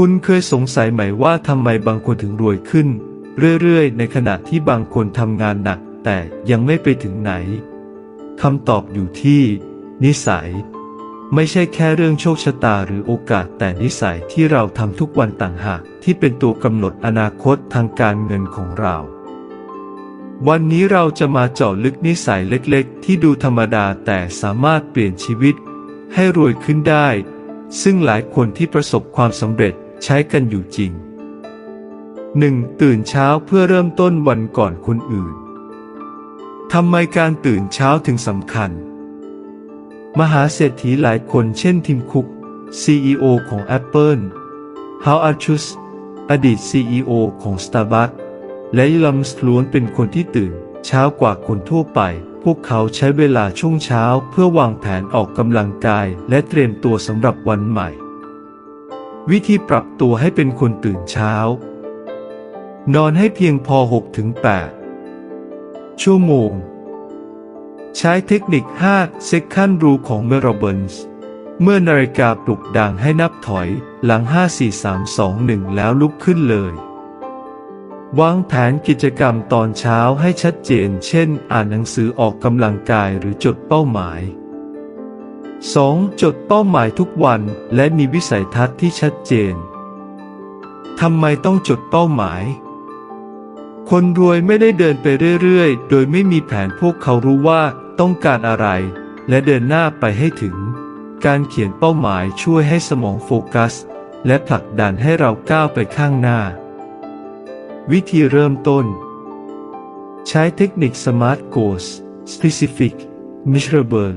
คุณเคยสงสัยไหมว่าทำไมบางคนถึงรวยขึ้น เรื่อยๆ ในขณะที่บางคนทำงานหนัก แต่ยังไม่ไปถึงไหนคำตอบอยู่ที่ นิสัย ไม่ใช่แค่เรื่องโชคชะตาหรือโอกาสแต่นิสัยที่เราทำทุกวันต่างหากที่เป็นตัวกำหนดอนาคตทางการเงินของเรา วันนี้เราจะมาเจาะลึกนิสัยเล็กๆ ที่ดูธรรมดาแต่สามารถเปลี่ยนชีวิต ให้รวยขึ้นได้ ซึ่งหลายคนที่ประสบความสำเร็จ ใช้กันอยู่จริง 1. ตื่นเช้าเพื่อเริ่มต้นวันก่อนคนอื่นทำไมการตื่นเช้าถึงสำคัญ มหาเศรษฐีหลายคนเช่นทิมคุก CEO ของ Apple ฮาวอาชุสอดีต CEO ของ Starbucks และยลัมส์ล้วนเป็นคนที่ตื่นเช้ากว่าคนทั่วไป พวกเขาใช้เวลาช่วงเช้าเพื่อวางแผนออกกำลังกายและเตรียมตัวสำหรับวันใหม่ วิธีปรับตัวให้เป็นคนตื่นเช้า นอนให้เพียงพอ 6-8 ชั่วโมง ใช้เทคนิค 5 Second Rule ของเมโรเบิร์นส์เมื่อนาฬิกาปลุกดังให้นับถอยหลัง 5 4 3 2 1 แล้วลุกขึ้นเลยวางแผนกิจกรรมตอนเช้าให้ชัดเจน เช่น อ่านหนังสือออกกำลังกายหรือจดเป้าหมาย 2. จดเป้าหมายทุกวันและมีวิสัยทัศน์ที่ชัดเจน ทำไมต้องจดเป้าหมาย คนรวยไม่ได้เดินไปเรื่อยๆ โดยไม่มีแผนพวกเขารู้ว่าต้องการอะไร และเดินหน้าไปให้ถึง การเขียนเป้าหมายช่วยให้สมองโฟกัส และผลักดันให้เราก้าวไปข้างหน้า วิธีเริ่มต้น ใช้เทคนิค SMART Goals Specific Measurable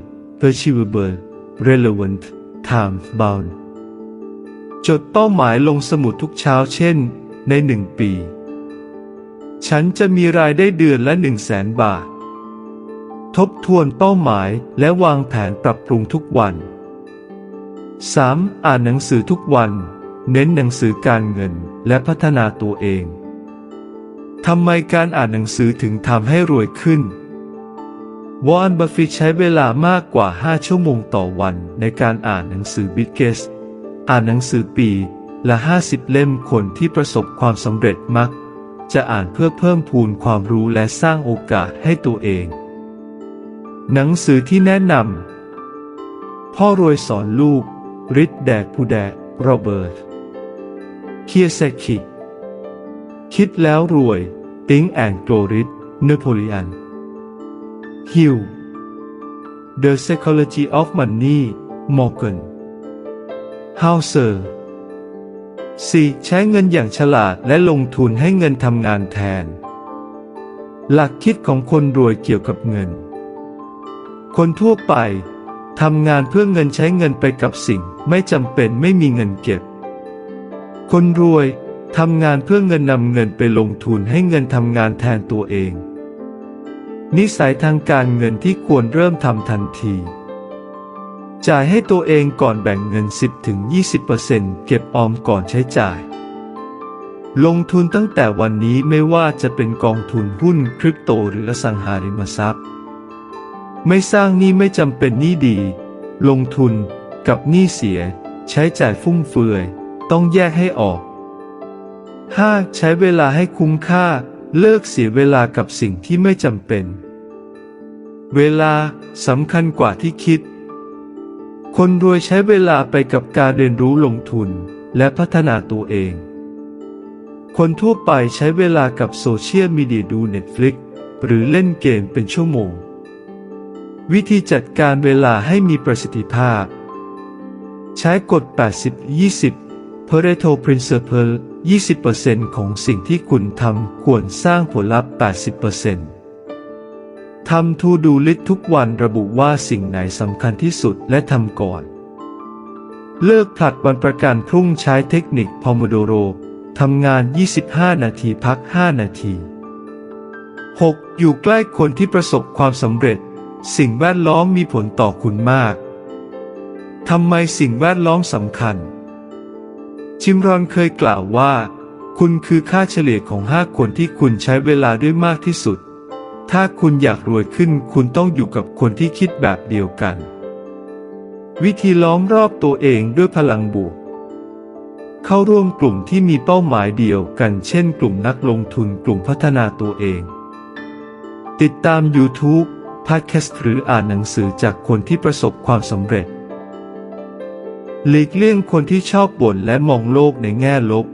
Achievable Relevant Time Bound จดเป้าหมายลงสมุดทุกเช้าเช่น ในหนึ่งปี ฉันจะมีรายได้เดือนละหนึ่งแสนบาท ทบทวนเป้าหมายและวางแผนปรับปรุงทุกวัน 3. อ่านหนังสือทุกวัน เน้นหนังสือการเงินและพัฒนาตัวเองทำไมการอ่านหนังสือถึงทำให้รวยขึ้น วอนบัฟฟิตใช้เวลามากกว่า 5 ชั่วโมงต่อวันในการอ่านหนังสือบิ g เกส อ่านหนังสือปีละ 50 เล่มคนที่ประสบความสำเร็จมัก จะอ่านเพื่อเพิ่มพูนความรู้และสร้างโอกาสให้ตัวเอง หนังสือที่แนะนำพ่อรวยสอนลูกริดแดกผู้แดกโรเบิร์ตเคียเซคิคิดแล้วรวย ติ้งแอนโกริดเนโปเลียน ฮิว The Psychology of Money Morgan Hauser 4. ใช้เงินอย่างฉลาดและลงทุนให้เงินทำงานแทน หลักคิดของคนรวยเกี่ยวกับเงิน คนทั่วไปทำงานเพื่อเงินใช้เงินไปกับสิ่งไม่จำเป็นไม่มีเงินเก็บ คนรวยทำงานเพื่อเงินนำเงินไปลงทุนให้เงินทำงานแทนตัวเอง นิสัยทางการเงินที่ควรเริ่มทำทันที จ่ายให้ตัวเองก่อนแบ่งเงิน 10-20%เก็บออมก่อนใช้จ่าย ลงทุนตั้งแต่วันนี้ไม่ว่าจะเป็นกองทุนหุ้นคริปโตหรืออสังหาริมทรัพย์ ไม่สร้างหนี้ไม่จำเป็นหนี้ดี ลงทุนกับหนี้เสีย ใช้จ่ายฟุ่มเฟือย ต้องแยกให้ออก 5. ใช้เวลาให้คุ้มค่า เลิกเสียเวลากับสิ่งที่ไม่จำเป็น เวลาสำคัญกว่าที่คิด คนรวยใช้เวลาไปกับการเรียนรู้ลงทุนและพัฒนาตัวเอง คนทั่วไปใช้เวลากับโซเชียลมีเดียดู Netflix หรือเล่นเกมเป็นชั่วโมง วิธีจัดการเวลาให้มีประสิทธิภาพ ใช้กฎ 80-20 Pareto Principle 20%ของสิ่งที่คุณทำควรสร้างผลลัพธ์ 80%ทำทูดูลิสทุกวันระบุว่าสิ่งไหนสำคัญที่สุดและทำก่อน เลิกผลัดวันประกันพรุ่งใช้เทคนิคพอมโดโรทำงาน 25 นาทีพัก 5 นาที 6. อยู่ใกล้คนที่ประสบความสำเร็จ สิ่งแวดล้อมมีผลต่อคุณมาก ทำไมสิ่งแวดล้อมสำคัญ ชิมรอนเคยกล่าวว่า คุณคือค่าเฉลี่ยของห้าคนที่คุณใช้เวลาด้วยมากที่สุด ถ้าคุณอยากรวยขึ้นคุณต้องอยู่กับคนที่คิดแบบเดียวกัน วิธีล้อมรอบตัวเองด้วยพลังบวก เข้าร่วมกลุ่มที่มีเป้าหมายเดียวกัน เช่น กลุ่มนักลงทุนกลุ่มพัฒนาตัวเอง ติดตาม YouTube พ o d แคสต์หรืออ่านหนังสือจากคนที่ประสบความสำเร็จ หลีกเลี่ยงคนที่ชอบบ่นและมองโลกในแง่ลบ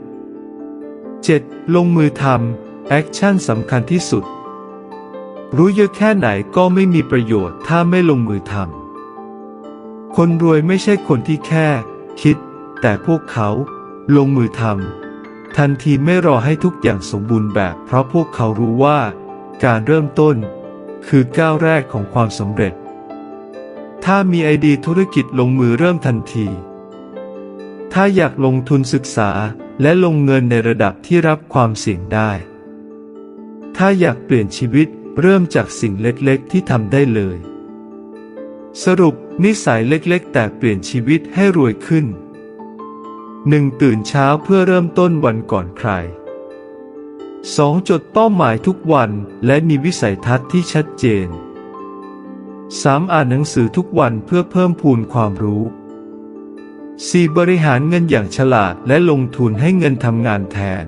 7. ลงมือทำแอคชั่นสำคัญที่สุด รู้เยอะแค่ไหนก็ไม่มีประโยชน์ถ้าไม่ลงมือทำ คนรวยไม่ใช่คนที่แค่ คิด แต่พวกเขา ลงมือทำทันทีไม่รอให้ทุกอย่างสมบูรณ์แบบ เพราะพวกเขารู้ว่า การเริ่มต้น คือก้าวแรกของความสำเร็จ ถ้ามีไอเดียธุรกิจลงมือเริ่มทันที ถ้าอยากลงทุนศึกษาและลงเงินในระดับที่รับความเสี่ยงได้ ถ้าอยากเปลี่ยนชีวิตเริ่มจากสิ่งเล็กๆ ที่ทำได้เลย สรุปนิสัยเล็กๆ แต่เปลี่ยนชีวิตให้รวยขึ้น 1. ตื่นเช้าเพื่อเริ่มต้นวันก่อนใคร 2. จดเป้าหมายทุกวันและมีวิสัยทัศน์ที่ชัดเจน 3. อ่านหนังสือทุกวันเพื่อเพิ่มพูนความรู้ 4. บริหารเงินอย่างฉลาดและลงทุนให้เงินทำงานแทน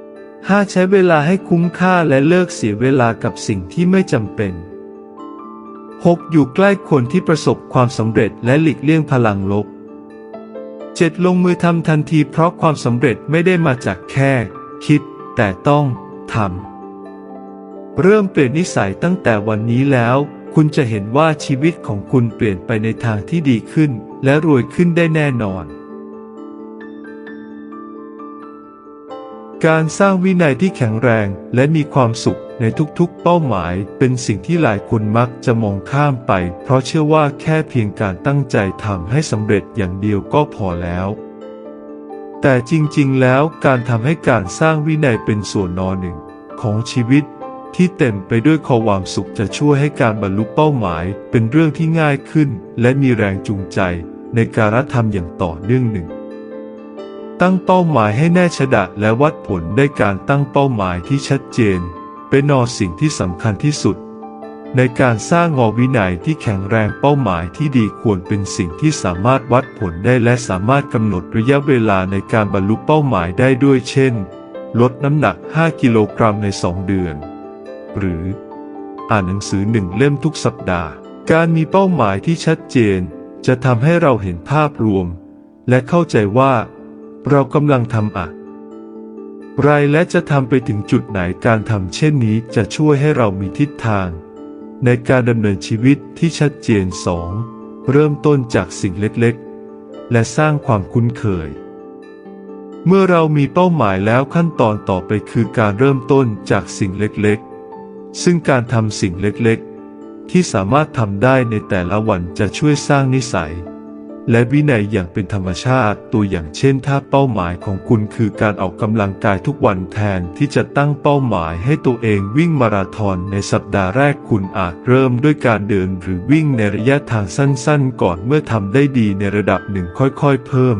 5. ใช้เวลาให้คุ้มค่าและเลิกเสียเวลากับสิ่งที่ไม่จำเป็น 6. อยู่ใกล้คนที่ประสบความสำเร็จและหลีกเลี่ยงพลังลบ 7. ลงมือทำทันทีเพราะความสำเร็จไม่ได้มาจากแค่ คิด แต่ต้องทำ เริ่มเปลี่ยนนิสัยตั้งแต่วันนี้แล้ว คุณจะเห็นว่าชีวิตของคุณเปลี่ยนไปในทางที่ดีขึ้น และรวยขึ้นได้แน่นอน การสร้างวินัยที่แข็งแรงและมีความสุขในทุกๆ เป้าหมายเป็นสิ่งที่หลายคนมักจะมองข้ามไป เพราะเชื่อว่าแค่เพียงการตั้งใจทำให้สำเร็จอย่างเดียวก็พอแล้ว แต่จริงๆ แล้วการทำให้การสร้างวินัยเป็นส่วนนอหนึ่งของชีวิต ที่เต็มไปด้วยความสุขจะช่วยให้การบรรลุเป้าหมายเป็นเรื่องที่ง่ายขึ้น และมีแรงจูงใจ ในการทำอย่างต่อเนื่องหนึ่ง ตั้งเป้าหมายให้แน่ชัดและวัดผลได้การตั้งเป้าหมายที่ชัดเจน เป็นนอสิ่งที่สำคัญที่สุด ในการสร้างงอวินัยที่แข็งแรงเป้าหมายที่ดีควรเป็นสิ่งที่สามารถวัดผลได้และสามารถกำหนดระยะเวลาในการบรรลุเป้าหมายได้ด้วยเช่น ลดน้ำหนัก 5 กิโลกรัมใน 2 เดือน หรือ อ่านหนังสือหนึ่งเล่มทุกสัปดาห์ การมีเป้าหมายที่ชัดเจน จะทำให้เราเห็นภาพรวม และเข้าใจว่า เรากำลังทำอะไรและจะทำไปถึงจุดไหนการทำเช่นนี้จะช่วยให้เรามีทิศทาง ในการดำเนินชีวิตที่ชัดเจน 2. เริ่มต้นจากสิ่งเล็กๆ และสร้างความคุ้นเคยเมื่อเรามีเป้าหมายแล้วขั้นตอนต่อไปคือการเริ่มต้นจากสิ่งเล็กๆ ซึ่งการทำสิ่งเล็กๆ ที่สามารถทำได้ในแต่ละวันจะช่วยสร้างนิสัย และวินัยอย่างเป็นธรรมชาติตัวอย่างเช่น ถ้าเป้าหมายของคุณคือการออกกำลังกายทุกวันแทนที่จะตั้งเป้าหมายให้ตัวเองวิ่งมาราธอนในสัปดาห์แรกคุณอาจเริ่มด้วยการเดินหรือวิ่งในระยะทางสั้นๆ ก่อนเมื่อทำได้ดีในระดับหนึ่งค่อยๆ เพิ่ม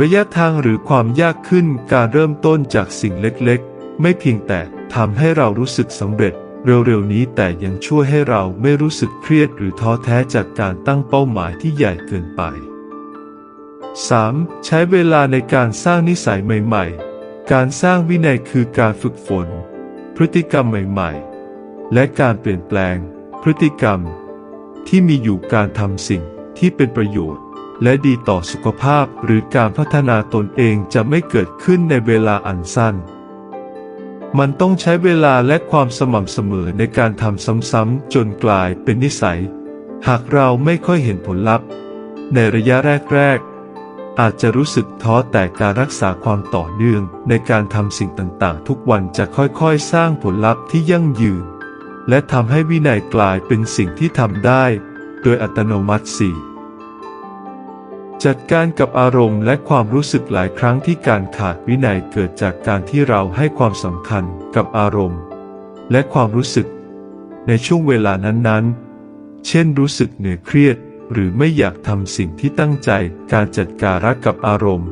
ระยะทางหรือความยากขึ้นการเริ่มต้นจากสิ่งเล็กๆ ไม่เพียงแต่ทำให้เรารู้สึกสำเร็จ เร็วๆนี้แต่ยังช่วยให้เราไม่รู้สึกเครียดหรือท้อแท้จากการตั้งเป้าหมายที่ใหญ่เกินไป 3. ใช้เวลาในการสร้างนิสัยใหม่ ๆ การสร้างวินัยคือการฝึกฝน พฤติกรรมใหม่ๆ และการเปลี่ยนแปลง พฤติกรรม ที่มีอยู่การทำสิ่งที่เป็นประโยชน์ และดีต่อสุขภาพหรือการพัฒนาตนเองจะไม่เกิดขึ้นในเวลาอันสั้น มันต้องใช้เวลาและความสม่ำเสมอในการทำซ้ำๆจนกลายเป็นนิสัย หากเราไม่ค่อยเห็นผลลัพธ์ ในระยะแรกๆ อาจจะรู้สึกท้อแต่การรักษาความต่อเนื่องในการทำสิ่งต่างๆ ทุกวันจะค่อยๆ สร้างผลลัพธ์ที่ยั่งยืน และทำให้วินัยกลายเป็นสิ่งที่ทำได้ โดยอัตโนมัติสี่ จัดการกับอารมณ์และความรู้สึกหลายครั้งที่การขาดวินัยเกิดจากการที่เราให้ความสำคัญกับอารมณ์ และความรู้สึก ในช่วงเวลานั้นๆ เช่นรู้สึกเหนื่อยเครียด หรือไม่อยากทำสิ่งที่ตั้งใจการจัดการรักกับอารมณ์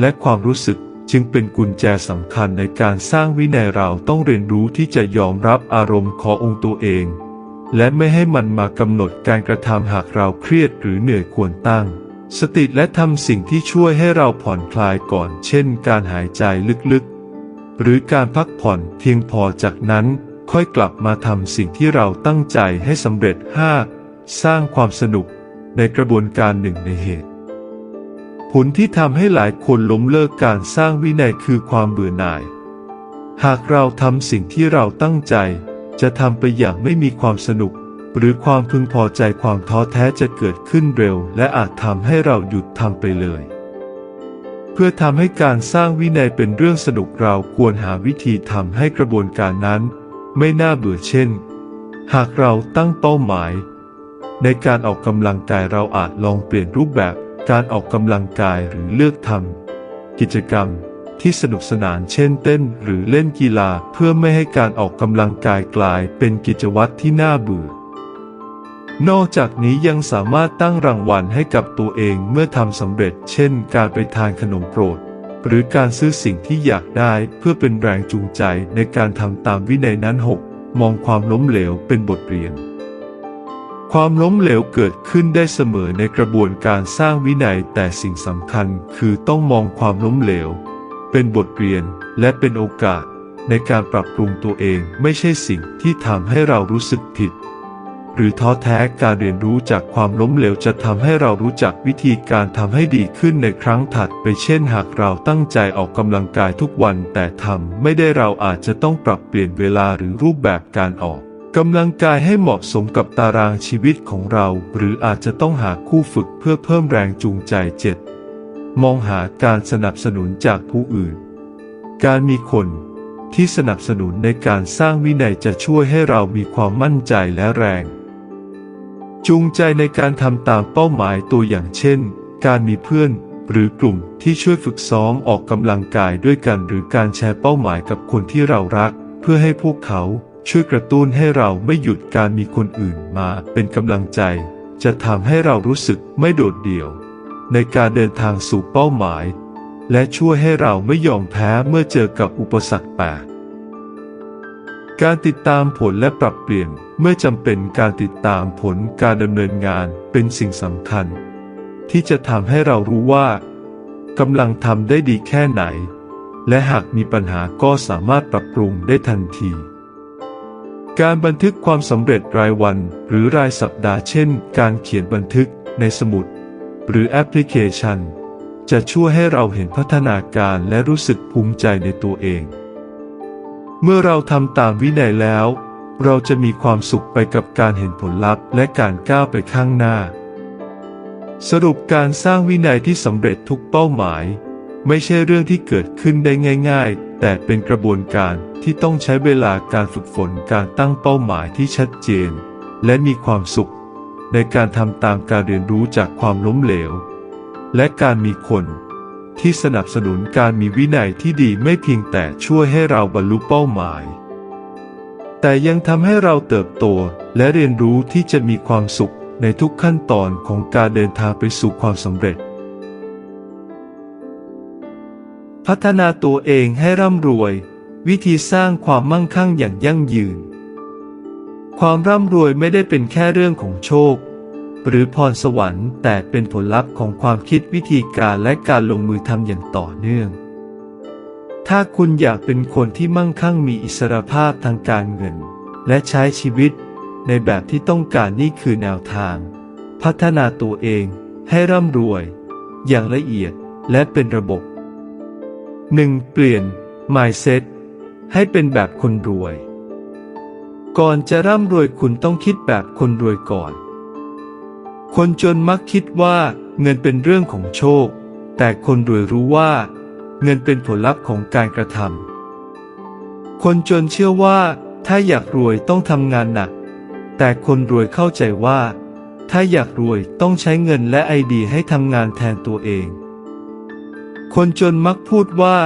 และความรู้สึกจึงเป็นกุญแจสำคัญในการสร้างวินัยเราต้องเรียนรู้ที่จะยอมรับอารมณ์ขององค์ตัวเอง และไม่ให้มันมากำหนดการกระทำหากเราเครียดหรือเหนื่อยควรตั้ง สติและทำสิ่งที่ช่วยให้เราผ่อนคลายก่อน เช่น การหายใจลึกๆ หรือการพักผ่อนเพียงพอจากนั้นค่อยกลับมาทำสิ่งที่เราตั้งใจให้สำเร็จ 5. สร้างความสนุกในกระบวนการหนึ่งในเหตุ ผลที่ทำให้หลายคนล้มเลิกการสร้างวินัยคือความเบื่อหน่าย หากเราทำสิ่งที่เราตั้งใจ จะทำไปอย่างไม่มีความสนุก หรือความพึงพอใจความท้อแท้จะเกิดขึ้นเร็ว และอาจทำให้เราหยุดทำไปเลย เพื่อทำให้การสร้างวินัยเป็นเรื่องสนุกเราควรหาวิธีทำให้กระบวนการนั้น ไม่น่าเบื่อเช่น หากเราตั้งเป้าหมาย ในการออกกำลังกายเราอาจลองเปลี่ยนรูปแบบการออกกำลังกายหรือเลือกทำกิจกรรมที่สนุกสนานเช่นเต้นหรือเล่นกีฬาเพื่อไม่ให้การออกกำลังกายกลายเป็นกิจวัตรที่น่าเบื่อ นอกจากนี้ยังสามารถตั้งรางวัลให้กับตัวเองเมื่อทำสำเร็จ เช่น การไปทานขนมโปรด หรือการซื้อสิ่งที่อยากได้เพื่อเป็นแรงจูงใจในการทำตามวินัยนั้น 6. มองความล้มเหลวเป็นบทเรียน ความล้มเหลวเกิดขึ้นได้เสมอในกระบวนการสร้างวินัยแต่สิ่งสำคัญคือต้องมองความล้มเหลว เป็นบทเรียนและเป็นโอกาส ในการปรับปรุงตัวเองไม่ใช่สิ่งที่ทำให้เรารู้สึกผิด หรือท้อแท้การเรียนรู้จากความล้มเหลวจะทำให้เรารู้จักวิธีการทำให้ดีขึ้นในครั้งถัดไปเช่นหากเราตั้งใจออกกำลังกายทุกวันแต่ทำไม่ได้เราอาจจะต้องปรับเปลี่ยนเวลาหรือรูปแบบการออกกำลังกายให้เหมาะสมกับตารางชีวิตของเรา หรืออาจจะต้องหาคู่ฝึกเพื่อเพิ่มแรงจูงใจ 7. มองหาการสนับสนุนจากผู้อื่น การมีคนที่สนับสนุนในการสร้างวินัยจะช่วยให้เรามีความมั่นใจและแรง จูงใจในการทำตามเป้าหมายตัวอย่างเช่น การมีเพื่อนหรือกลุ่มที่ช่วยฝึกซ้อมออกกำลังกายด้วยกัน หรือการแชร์เป้าหมายกับคนที่เรารัก เพื่อให้พวกเขาช่วยกระตุ้นให้เราไม่หยุดการมีคนอื่นมาเป็นกำลังใจ จะทำให้เรารู้สึกไม่โดดเดี่ยว ในการเดินทางสู่เป้าหมาย และช่วยให้เราไม่ยอมแพ้เมื่อเจอกับอุปสรรคแปลกการติดตามผลและปรับเปลี่ยน เมื่อจำเป็นการติดตามผลการดำเนินงานเป็นสิ่งสำคัญ ที่จะทำให้เรารู้ว่ากำลังทำได้ดีแค่ไหน และหากมีปัญหาก็สามารถปรับปรุงได้ทันที การบันทึกความสำเร็จรายวันหรือรายสัปดาห์เช่น การเขียนบันทึกในสมุด หรือแอปพลิเคชัน จะช่วยให้เราเห็นพัฒนาการและรู้สึกภูมิใจในตัวเอง เมื่อเราทำตามวินัยแล้ว เราจะมีความสุขไปกับการเห็นผลลัพธ์และการก้าวไปข้างหน้า สรุปการสร้างวินัยที่สำเร็จทุกเป้าหมาย ไม่ใช่เรื่องที่เกิดขึ้นได้ง่าย ๆ แต่เป็นกระบวนการที่ต้องใช้เวลาการฝึกฝนการตั้งเป้าหมายที่ชัดเจน และมีความสุข ในการทำตามการเรียนรู้จากความล้มเหลว และการมีคนที่สนับสนุนการมีวินัยที่ดีไม่เพียงแต่ช่วยให้เราบรรลุเป้าหมาย แต่ยังทำให้เราเติบโต และเรียนรู้ที่จะมีความสุขในทุกขั้นตอนของการเดินทางไปสู่ความสำเร็จ พัฒนาตัวเองให้ร่ำรวย วิธีสร้างความมั่งคั่งอย่างยั่งยืน ความร่ำรวยไม่ได้เป็นแค่เรื่องของโชค หรือพรสวรรค์แต่เป็นผลลัพธ์ของความคิดวิธีการและการลงมือทำอย่างต่อเนื่อง ถ้าคุณอยากเป็นคนที่มั่งคั่งมีอิสรภาพทางการเงิน และใช้ชีวิต ในแบบที่ต้องการนี่คือแนวทาง พัฒนาตัวเองให้ร่ำรวย อย่างละเอียดและเป็นระบบ 1. เปลี่ยน mindset ให้เป็นแบบคนรวย ก่อนจะร่ำรวยคุณต้องคิดแบบคนรวยก่อน คนจนมักคิดว่าเงินเป็นเรื่องของโชค แต่คนรวยรู้ว่า เงินเป็นผลลัพธ์ของการกระทำคนจนเชื่อว่า ถ้าอยากรวยต้องทำงานหนัก แต่คนรวยเข้าใจว่า ถ้าอยากรวยต้องใช้เงินและไอเดียให้ทำงานแทนตัวเอง คนจนมักพูดว่า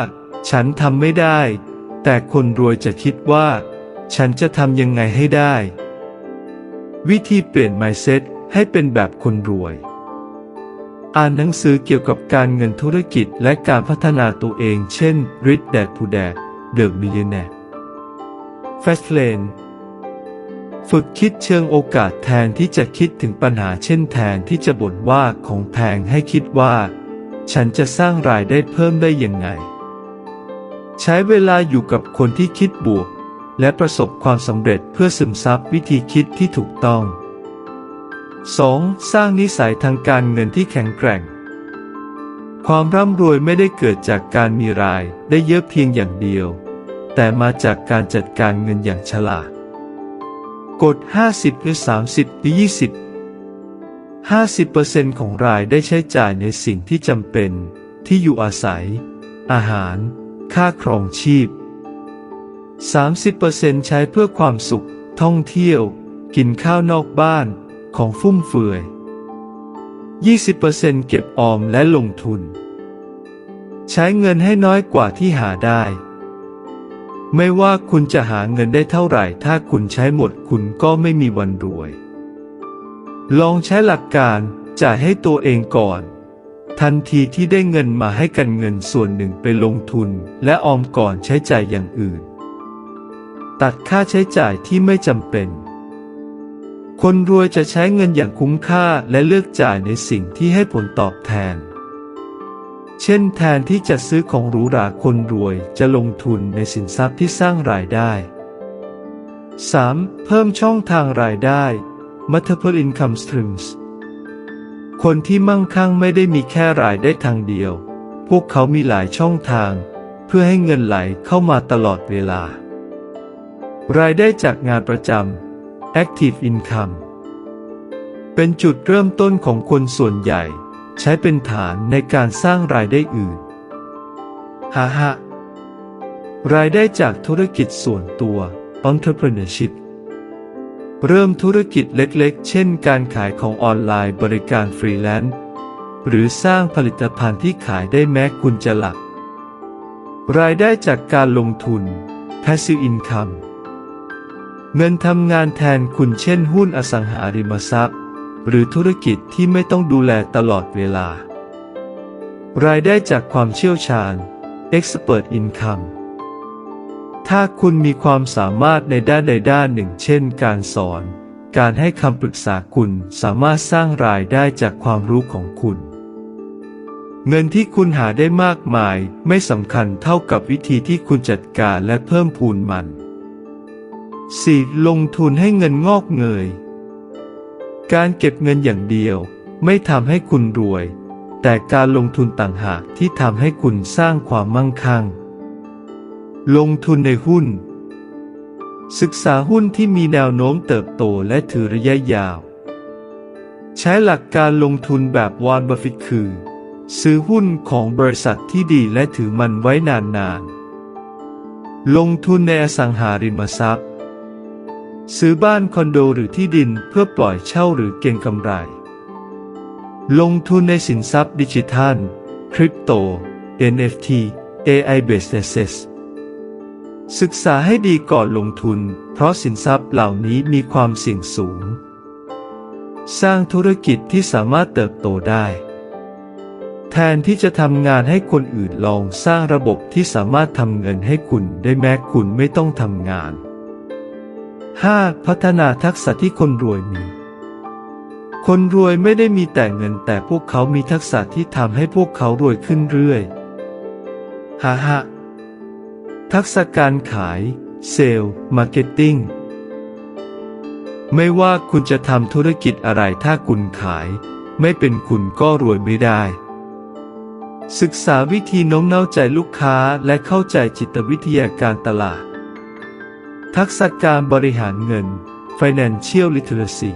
ฉันทำไม่ได้ แต่คนรวยจะคิดว่า ฉันจะทำยังไงให้ได้ วิธีเปลี่ยน mindset ให้เป็นแบบคนรวย อ่านหนังสือเกี่ยวกับการเงินธุรกิจและการพัฒนาตัวเอง เช่น Rich Dad Poor Dad The Millionaire Fast Lane ฝึกคิดเชิงโอกาสแทนที่จะคิดถึงปัญหาเช่นแทนที่จะบ่นว่าของแพงให้คิดว่า ฉันจะสร้างรายได้เพิ่มได้ยังไง ใช้เวลาอยู่กับคนที่คิดบวก และประสบความสำเร็จเพื่อซึมซับวิธีคิดที่ถูกต้อง 2. สร้างนิสัยทางการเงินที่แข็งแกร่ง ความร่ำรวยไม่ได้เกิดจากการมีรายได้เยอะเพียงอย่างเดียว แต่มาจากการจัดการเงินอย่างฉลาด กฎ 50 หรือ 30 หรือ 20 50%ของรายได้ใช้จ่ายในสิ่งที่จำเป็น ที่อยู่อาศัย อาหาร ค่าครองชีพ 30%ใช้เพื่อความสุข ท่องเที่ยว กินข้าวนอกบ้าน ของฟุ่มเฟือย 20%เก็บออมและลงทุน ใช้เงินให้น้อยกว่าที่หาได้ ไม่ว่าคุณจะหาเงินได้เท่าไหร่ ถ้าคุณใช้หมดคุณก็ไม่มีวันรวย ลองใช้หลักการจ่ายให้ตัวเองก่อน ทันทีที่ได้เงินมาให้กันเงินส่วนหนึ่งไปลงทุน และออมก่อนใช้จ่ายอย่างอื่น ตัดค่าใช้จ่ายที่ไม่จำเป็น คนรวยจะใช้เงินอย่างคุ้มค่าและเลือกจ่ายในสิ่งที่ให้ผลตอบแทน เช่นแทนที่จะซื้อของหรูหราคนรวยจะลงทุนในสินทรัพย์ที่สร้างรายได้ 3. เพิ่มช่องทางรายได้ multiple income streams คนที่มั่งคั่งไม่ได้มีแค่รายได้ทางเดียว พวกเขามีหลายช่องทาง เพื่อให้เงินไหลเข้ามาตลอดเวลา รายได้จากงานประจำ active income เป็นจุดเริ่มต้นของคนส่วนใหญ่ ใช้เป็นฐานในการสร้างรายได้อื่นฮ่าฮรายได้จากธุรกิจส่วนตัว entrepreneurship เริ่มธุรกิจเล็กๆ เช่นการขายของออนไลน์บริการฟรีแลนซ์หรือสร้างผลิตภัณฑ์ที่ขายได้แม้คุณจะหลับรายได้จากการลงทุน passive income เงินทำงานแทนคุณเช่นหุ้นอสังหาริมทรัพย์ หรือธุรกิจที่ไม่ต้องดูแลตลอดเวลา รายได้จากความเชี่ยวชาญ expert income ถ้าคุณมีความสามารถในด้านใดด้านหนึ่ง เช่น การสอน การให้คำปรึกษาคุณสามารถสร้างรายได้จากความรู้ของคุณ เงินที่คุณหาได้มากมายไม่สำคัญเท่ากับวิธีที่คุณจัดการและเพิ่มพูนมัน 4. ลงทุนให้เงินงอกเงย การเก็บเงินอย่างเดียว ไม่ทำให้คุณรวย แต่การลงทุนต่างหากที่ทำให้คุณสร้างความมั่งคั่ง ลงทุนในหุ้น ศึกษาหุ้นที่มีแนวโน้มเติบโตและถือระยะยาว ใช้หลักการลงทุนแบบวอนบัฟฟิตคือ ซื้อหุ้นของบริษัทที่ดีและถือมันไว้นานๆ ลงทุนในอสังหาริมทรัพย์ ซื้อบ้านคอนโดหรือที่ดินเพื่อปล่อยเช่าหรือเก็งกำไร ลงทุนในสินทรัพย์ดิจิทัล คริปโต NFT AI based assets ศึกษาให้ดีก่อนลงทุน เพราะสินทรัพย์เหล่านี้มีความเสี่ยงสูง สร้างธุรกิจที่สามารถเติบโตได้ แทนที่จะทำงานให้คนอื่นลองสร้างระบบที่สามารถทำเงินให้คุณได้แม้คุณไม่ต้องทำงาน 5. พัฒนาทักษะที่คนรวยมี คนรวยไม่ได้มีแต่เงินแต่พวกเขามีทักษะที่ทำให้พวกเขารวยขึ้นเรื่อยฮ่าฮ่าทักษะการขาย เซลล์ มาร์เก็ตติ้ง ไม่ว่าคุณจะทำธุรกิจอะไรถ้าคุณขาย ไม่เป็นคุณก็รวยไม่ได้ ศึกษาวิธีโน้มน้าวใจลูกค้าและเข้าใจจิตวิทยาการตลาด ทักษะการบริหารเงิน Financial Literacy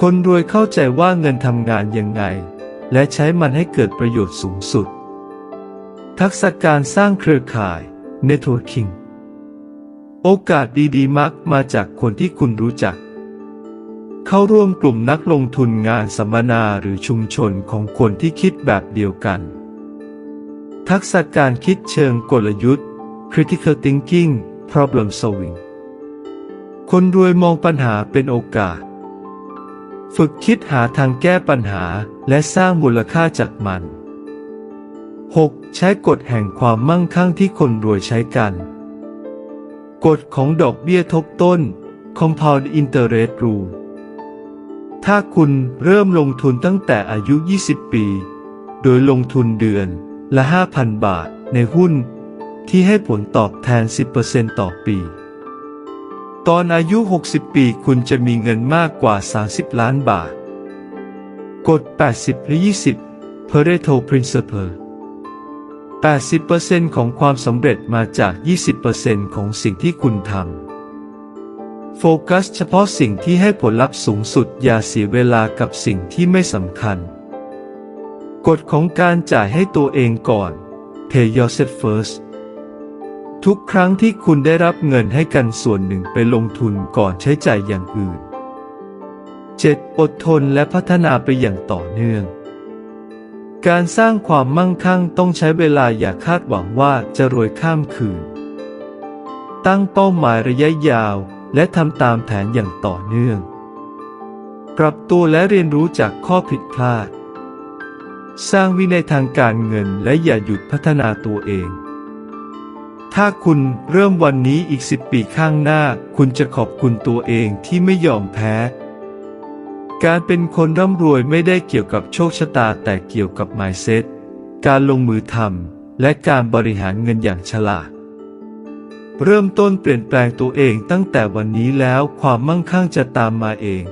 คนรวยเข้าใจว่าเงินทำงานยังไง และใช้มันให้เกิดประโยชน์สูงสุด ทักษะการสร้างเครือข่าย Networking โอกาสดีๆ มักมาจากคนที่คุณรู้จัก เข้าร่วมกลุ่มนักลงทุนงานสัมมนาหรือชุมชนของคนที่คิดแบบเดียวกัน ทักษะการคิดเชิงกลยุทธ์ Critical Thinking Problem Solving คนรวยมองปัญหาเป็นโอกาส ฝึกคิดหาทางแก้ปัญหาและสร้างมูลค่าจากมัน 6. ใช้กฎแห่งความมั่งคั่งที่คนรวยใช้กัน กฎของดอกเบี้ยทบต้น Compound Interest Rule ถ้าคุณเริ่มลงทุนตั้งแต่อายุ 20 ปี โดยลงทุนเดือนละ 5,000 บาทในหุ้น ที่ให้ผลตอบแทน 10%ต่อปี ตอนอายุ 60 ปีคุณจะมีเงินมากกว่า 30 ล้านบาท กฎ 80และ20 Pareto Principle 80%ของความสำเร็จมาจาก 20%ของสิ่งที่คุณทำ โฟกัสเฉพาะสิ่งที่ให้ผลลัพธ์สูงสุดอย่าเสียเวลากับสิ่งที่ไม่สำคัญ กฎของการจ่ายให้ตัวเองก่อน Pay yourself first ทุกครั้งที่คุณได้รับเงินให้กันส่วนหนึ่งไปลงทุนก่อนใช้จ่ายอย่างอื่น 7. อดทนและพัฒนาไปอย่างต่อเนื่อง การสร้างความมั่งคั่งต้องใช้เวลาอย่าคาดหวังว่าจะรวยข้ามคืน ตั้งเป้าหมายระยะยาวและทำตามแผนอย่างต่อเนื่อง ปรับตัวและเรียนรู้จากข้อผิดพลาด สร้างวินัยทางการเงินและอย่าหยุดพัฒนาตัวเอง ถ้าคุณเริ่มวันนี้อีกสิบปีข้างหน้า คุณจะขอบคุณตัวเองที่ไม่ยอมแพ้ การเป็นคนร่ำรวยไม่ได้เกี่ยวกับโชคชะตาแต่เกี่ยวกับ mindset การลงมือทำและการบริหารเงินอย่างฉลาด เริ่มต้นเปลี่ยนแปลงตัวเองตั้งแต่วันนี้แล้วความมั่งคั่งจะตามมาเอง